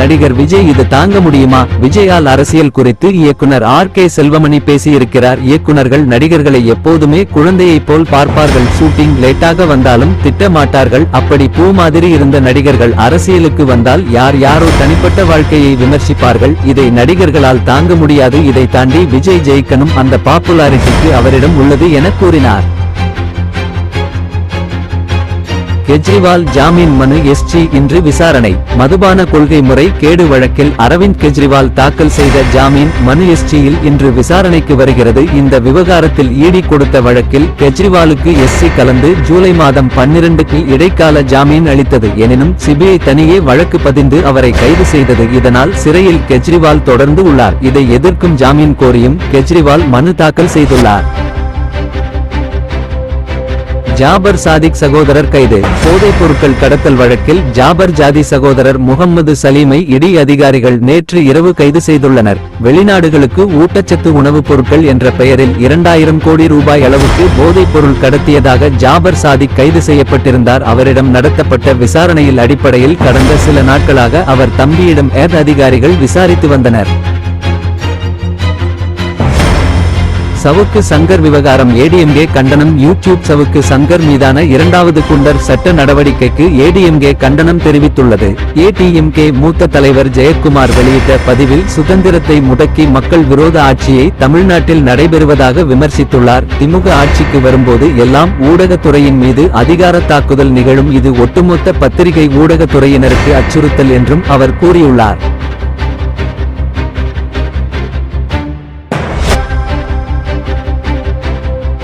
நடிகர் விஜய் இது தாங்க முடியுமா? விஜயால் அரசியல் குறித்து இயக்குனர் ஆர் கே செல்வமணி பேசியிருக்கிறார். இயக்குனர்கள் நடிகர்களை எப்போதுமே குழந்தையைப் போல் பார்ப்பார்கள். ஷூட்டிங் லேட்டாக வந்தாலும் திட்டமாட்டார்கள். அப்படி பூ மாதிரி இருந்த நடிகர்கள் அரசியலுக்கு வந்தால் யார் யாரோ தனிப்பட்ட வாழ்க்கையை விமர்சிப்பார்கள். இதை நடிகர்களால் தாங்க முடியாது. இதை தாண்டி விஜய் ஜெயிக்கணும் அந்த பாப்புலாரிட்டிக்கு அவரிடம் உள்ளது என கூறினார். கெஜ்ரிவால் ஜாமீன் மனு எஸ்ஜி இன்று விசாரணை. மதுபான கொள்கை முறை கேடு வழக்கில் அரவிந்த் கெஜ்ரிவால் தாக்கல் செய்த ஜாமீன் மனு எஸ்டியில் இன்று விசாரணைக்கு வருகிறது. இந்த விவகாரத்தில் ஈடி கொடுத்த வழக்கில் கெஜ்ரிவாலுக்கு எஸ்சி கலந்து ஜூலை மாதம் பன்னிரண்டுக்கு இடைக்கால ஜாமீன் அளித்தது. எனினும் சிபிஐ தனியே வழக்கு பதிந்து அவரை கைது செய்தது. இதனால் சிறையில் கெஜ்ரிவால் தொடர்ந்து உள்ளார். இதை எதிர்க்கும் ஜாமீன் கோரியும் கெஜ்ரிவால் மனு தாக்கல் செய்துள்ளார். ஜாபர் சாதிக் சகோதரர் கைது. போதைப் பொருட்கள் கடத்தல் வழக்கில் ஜாபர் ஜாதி சகோதரர் முகம்மது சலீமை இடி அதிகாரிகள் நேற்று இரவு கைது செய்துள்ளனர். வெளிநாடுகளுக்கு ஊட்டச்சத்து உணவுப் பொருட்கள் என்ற பெயரில் இரண்டாயிரம் கோடி ரூபாய் அளவுக்கு போதைப் பொருள் கடத்தியதாக ஜாபர் சாதிக் கைது செய்யப்பட்டிருந்தார். அவரிடம் நடத்தப்பட்ட விசாரணையில் அடிப்படையில் கடந்த சில நாட்களாக அவர் தம்பியிடம் ஏர் அதிகாரிகள் விசாரித்து வந்தனர். சவுக்கு சங்கர் விவகாரம் ஏடிஎம்கே கண்டனம் யூடியூப் சவுக்கு சங்கர் மீதான இரண்டாவது குண்டர் சட்ட நடவடிக்கைக்கு ஏடிஎம்கே கண்டனம் தெரிவித்துள்ளது. ஏடிஎம்கே மூத்த தலைவர் ஜெயக்குமார் வெளியிட்ட பதிவில் சுதந்திரத்தை முடக்கி மக்கள் விரோத ஆட்சியை தமிழ்நாட்டில் நடைபெறுவதாக விமர்சித்துள்ளார். திமுக ஆட்சிக்கு வரும்போது எல்லாம் ஊடகத்துறையின் மீது அதிகார தாக்குதல் நிகழும். இது ஒட்டுமொத்த பத்திரிகை ஊடகத்துறையினருக்கு அச்சுறுத்தல் என்றும் அவர் கூறியுள்ளார்.